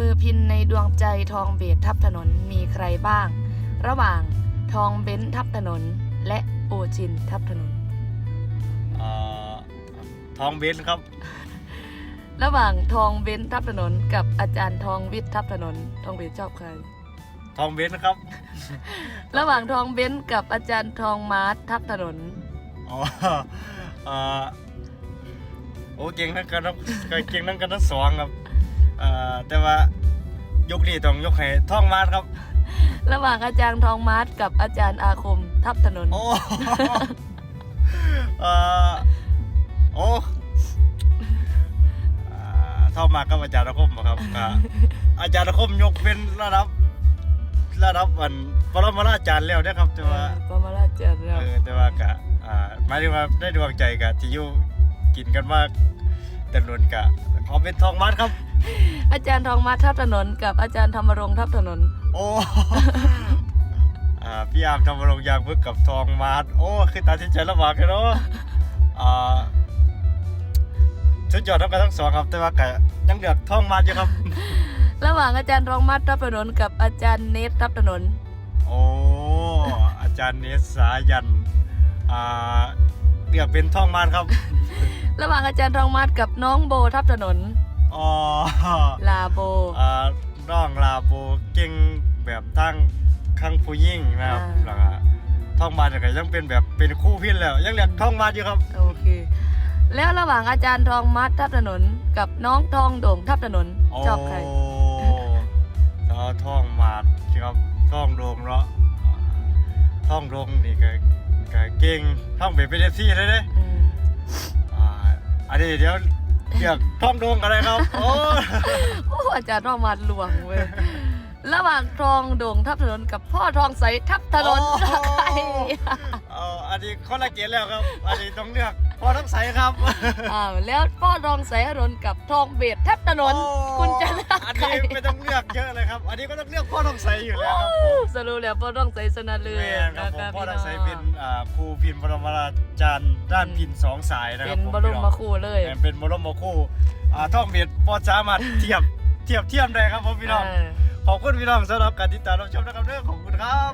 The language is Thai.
มือพินในดวงใจทองเบสทับถนนมีใครบ้าง ระหว่างทองเบ้นทับถนน และโอจินทับถนน เอ่อทองเบนครับ ระหว่างทองเบ้นทับถนน กับอาจารย์ทองวิทย์ทับถนน ทองเบสชอบใคร ทองเบนครับ ระหว่างทองเบ้นกับอาจารย์ทองมาร์ททับถนน อ๋อเอ่อโอ้เก่งทั้งกันทั้งเก่งทั้งกันทั้งสองครับ เอ่อแต่ว่ายกนี้ต้องยกให้ทองมาดครับ ระหว่างอาจารย์ทองมาร์ทกับอาจารย์อาคมทับถนน โอ้ เอ่อโอ้อ่าทองมากับอาจารย์ระคมบ่ครับอ่าอาจารย์ระคมยกเป็นระดับ ระดับอันปรมาจารย์แล้วนะครับ แต่ว่าปรมาราชเจารย์เออแต่ว่ากะอ่าหมายถึงว่าได้ดวงใจกะที่อยู่กินกันมากแต่นวนกะขอเป็นทองมัดครับ อาจารย์ทองมาร์ททับถนนกับอาจารย์ธรรมรงค์ทับถนน โอ้อ่าพี่อามทำมาลงยางพึกกับทองมัดโอ้ คือตัดสินใจลำบากเลยเนาะอ่าชุดยอดทั้งกันทั้งสองครับ แต่ว่ากะยังเลือกทองมัดอยู่ครับ ระหว่างอาจารย์ทองมาร์ททับถนนกับอาจารย์เนททับถนน โอ้ อาจารย์เนสสายัน อ่าเลือกเป็นทองมัดครับ ระหว่างอาจารย์ทองมาร์ทกับน้องโบทับถนน อ๋อลาโบ อ่าน้องลาโบเก่งแบบทั้งข้างผู้ยิ่งนะครับอ่า แล้วก็ท่องมาเนี่ยก็ยังเป็นแบบเป็นคู่พินแล้ว ยังเรียกท่องมาอยู่ครับ โอเค แล้วระหว่างอาจารย์ทองมาร์ททับถนนกับน้องทองโด่งทับถนนชอบใครโอ้ถ้าท่องมาครับท่องโดงเนาะอ่าท่องโดงนี่ก็ก็เก่งท่องแบบเป็นเอฟซีเลยเด้อืมอ่าอันนี้เดี๋ยว เรียกท่องโดงกันเลยครับ โอ้โอ้อาจารย์ทองมาร์ทหลวงเว้ยระหว่างทองโด่งทับถนนกับพ่อทองใสทับถนนใครเอาอันนี้คนละเกียรติแล้วครับ อันนี้ต้องเลือกพอต้องใส่ครับอ่าแล้วพ่อทองใสถนนกับทองเบสทับถนนโอ้คุณจะเลือกอันใครนี้ไม่ต้องเลือกเยอะเลยครับ อันนี้ก็ต้องเลือกพ่อต้องใส่อยู่แล้วครับผมสรุปแล้วพ่อทองใสชนะเลืแม่อกนครับผมนะะพ่อพี่ต้องใส่น้งเป็น อ่าครูพินบรมราจารย์ด้านพินสองสายนะคเป็รับนผมบรมมาคู่เลยแม่นเป็นบรมครูอ่าท่องเบียดพอสามารถเทียบเทียบเทียมได้ครับผมพี่น้อง เออ ขอบคุณพี่น้องสำหรับการติดตามรับชมนะครับเรื่องของคุณครับ